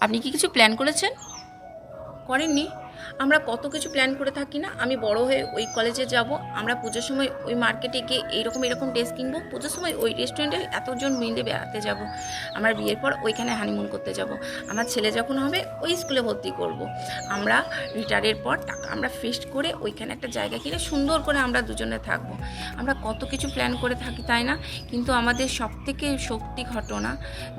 আপনি কি কিছু প্ল্যান করেছেন? করেননি। আমরা কত কিছু প্ল্যান করে থাকি না, আমি বড় হয়ে ওই কলেজে যাব, আমরা পুজোর সময় ওই মার্কেটে গিয়ে এইরকম এরকম ড্রেস কিনবো, পুজোর সময় ওই রেস্টুরেন্টে এতজন মিলে বেড়াতে যাব, আমার বিয়ের পর ওইখানে হানিমুন করতে যাব, আমার ছেলে যখন হবে ওই স্কুলে ভর্তি করব। আমরা রিটায়ারের পর টাকা আমরা ফিস্ট করে ওইখানে একটা জায়গা কিনে সুন্দর করে আমরা দুজনে থাকব, আমরা কত কিছু প্ল্যান করে থাকি তাই না, কিন্তু আমাদের সব থেকে শক্তি ঘটনা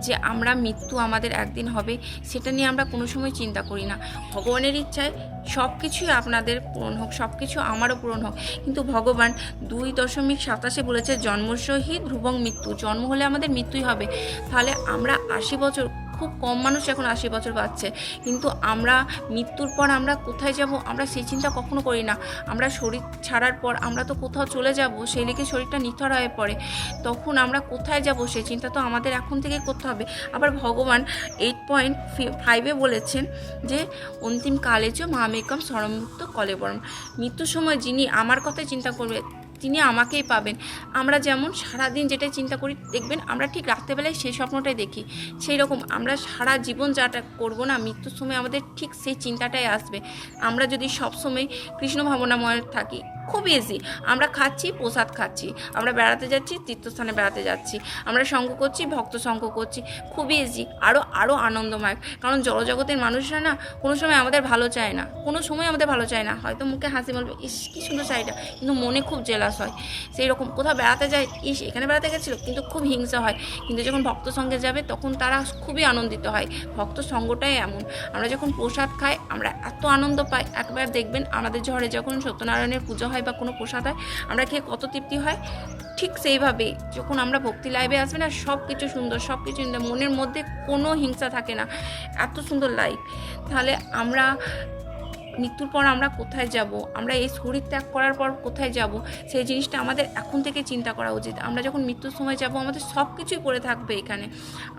যে আমরা মৃত্যু আমাদের একদিন হবে, সেটা নিয়ে আমরা কোনো সময় চিন্তা করি না, ভগবানের ইচ্ছায় সব কিছুই আপনাদের পূরণ হোক সব কিছু আমারও পূরণ হোক। কিন্তু ভগবান দুই দশমিক সাতাশে বলেছে জন্মসহিত ধ্রুবং মৃত্যু। জন্ম হলে আমাদের মৃত্যুই হবে। তাহলে আমরা আশি বছর খুব কম মানুষ এখন আশি বছর বাঁচছে। কিন্তু আমরা মৃত্যুর পর আমরা কোথায় যাব? আমরা সেই চিন্তা কখনো করি না। আমরা শরীর ছাড়ার পর আমরা তো কোথাও চলে যাব, সেই লেগে শরীরটা নিথর হয়ে পড়ে। তখন আমরা কোথায় যাব? সেই চিন্তা তো আমাদের এখন থেকে করতে হবে। আবার ভগবান এইট পয়েন্ট ফাইভে বলেছেন যে, অন্তিম কালে চ মামেকম সরমুক্ত কলেবরম। মৃত্যুর সময় যিনি আমার কথাই চিন্তা করবে তিনি আমাকেই পাবেন। আমরা যেমন সারাদিন যেটা চিন্তা করি, দেখবেন আমরা ঠিক রাত্রেবেলায় সেই স্বপ্নটাই দেখি। সেই রকম আমরা সারা জীবন যাটা করব না, মৃত্যুর সময় আমাদের ঠিক সেই চিন্তাটাই আসবে। আমরা যদি সবসময় কৃষ্ণ ভাবনাময় থাকি। খুব ইজি আমরা খাচ্ছি, প্রসাদ খাচ্ছি। আমরা বেড়াতে যাচ্ছি, তীর্থস্থানে বেড়াতে যাচ্ছি। আমরা সঙ্গ করছি, ভক্ত সঙ্গ করছি। খুবই ইজি আরও আরও আনন্দময়। কারণ জড়জগতের মানুষরা না কোনো সময় আমাদের ভালো চায় না। কোনো সময় আমাদের ভালো চায় না। হয়তো মুখে হাসি বলবে, ইস, কী সুন্দর শাড়িটা। কিন্তু মনে খুব জেলাস হয়। সেই রকম কোথাও বেড়াতে যায়, ইস, এখানে বেড়াতে গেছিল, কিন্তু খুব হিংসা হয়। কিন্তু যখন ভক্ত সঙ্গে যাবে, তখন তারা খুবই আনন্দিত হয়। ভক্ত সঙ্গটাই এমন। আমরা যখন প্রসাদ খাই, আমরা এত আনন্দ পাই। একবার দেখবেন আমাদের ঝড়ে যখন সত্যনারায়ণের পুজো হয় বা কোনো প্রসাদ হয়, আমরা খেয়ে কত তৃপ্তি হয়? ঠিক সেইভাবে যখন আমরা ভক্তি লাইভে আসবে না সব কিছু সুন্দর সব কিছু মনের মধ্যে কোনো হিংসা থাকে না। এত সুন্দর লাইফ তাহলে আমরা মৃত্যুর পর আমরা কোথায় যাব? আমরা এই শরীর ত্যাগ করার পর কোথায় যাব? সেই জিনিসটা আমাদের এখন থেকে চিন্তা করা উচিত। আমরা যখন মৃত্যুর সময় যাব, আমাদের সব কিছুই পড়ে থাকবে এখানে।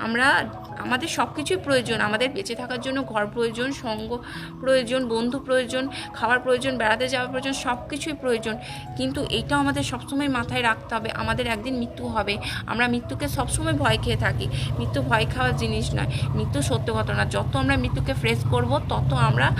আমরা, আমাদের সব কিছুই প্রয়োজন। আমাদের বেঁচে থাকার জন্য ঘর প্রয়োজন, সঙ্গ প্রয়োজন, বন্ধু প্রয়োজন, খাওয়ার প্রয়োজন, বেড়াতে যাওয়ার প্রয়োজন সব কিছুই প্রয়োজন। কিন্তু এইটাও আমাদের সবসময় মাথায় রাখতে হবে, আমাদের একদিন মৃত্যু হবে। আমরা মৃত্যুকে সবসময় ভয় খেয়ে থাকি। মৃত্যু ভয় খাওয়ার জিনিস নয়। মৃত্যু সত্য ঘটনা। যত আমরা মৃত্যুকে ফ্রেস করব, তত আমরা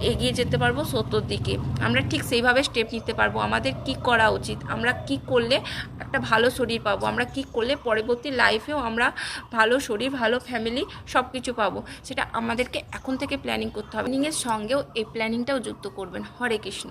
এগিয়ে যেতে পারব সত্যর দিকে। আমরা ঠিক সেইভাবে স্টেপ নিতে পারব। আমাদের কি করা উচিত? আমরা কি করলে একটা ভালো শরীর পাবো? আমরা কি করলে পরবর্তী লাইফেও আমরা ভালো শরীর, ভালো ফ্যামিলি সব কিছু পাবো? সেটা আমাদেরকে এখন থেকে প্ল্যানিং করতে হবে। প্ল্যানিংয়ের সঙ্গেও এই প্ল্যানিংটাও যুক্ত করবেন। হরে কৃষ্ণ।